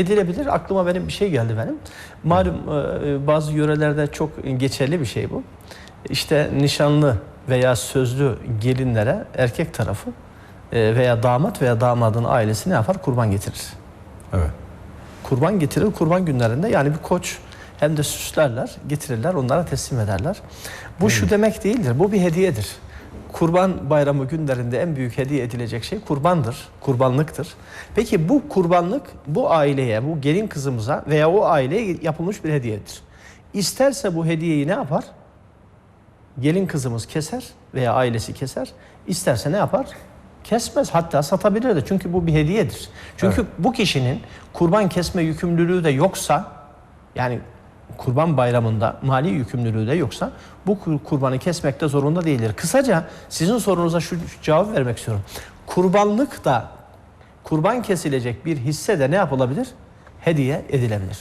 Edilebilir. Aklıma benim bir şey geldi benim. Malum e, bazı yörelerde çok geçerli bir şey bu. İşte nişanlı veya sözlü gelinlere erkek tarafı e, veya damat veya damadın ailesi ne yapar? Kurban getirir. Evet. Kurban getirir kurban günlerinde yani bir koç hem de süslerler, getirirler, onlara teslim ederler. Bu şu demek değildir, bu bir hediyedir. Kurban bayramı günlerinde en büyük hediye edilecek şey kurbandır, kurbanlıktır. Peki bu kurbanlık bu aileye, bu gelin kızımıza veya o aileye yapılmış bir hediyedir. İsterse bu hediyeyi ne yapar? Gelin kızımız keser veya ailesi keser. İsterse ne yapar? Kesmez hatta satabilir de çünkü bu bir hediyedir. Çünkü bu kişinin kurban kesme yükümlülüğü de yoksa yani kurban bayramında mali yükümlülüğü de yoksa bu kur- kurbanı kesmekte zorunda değildir. Kısaca sizin sorunuza şu cevap vermek istiyorum. Kurbanlık da kurban kesilecek bir hisse de ne yapılabilir? Hediye edilebilir.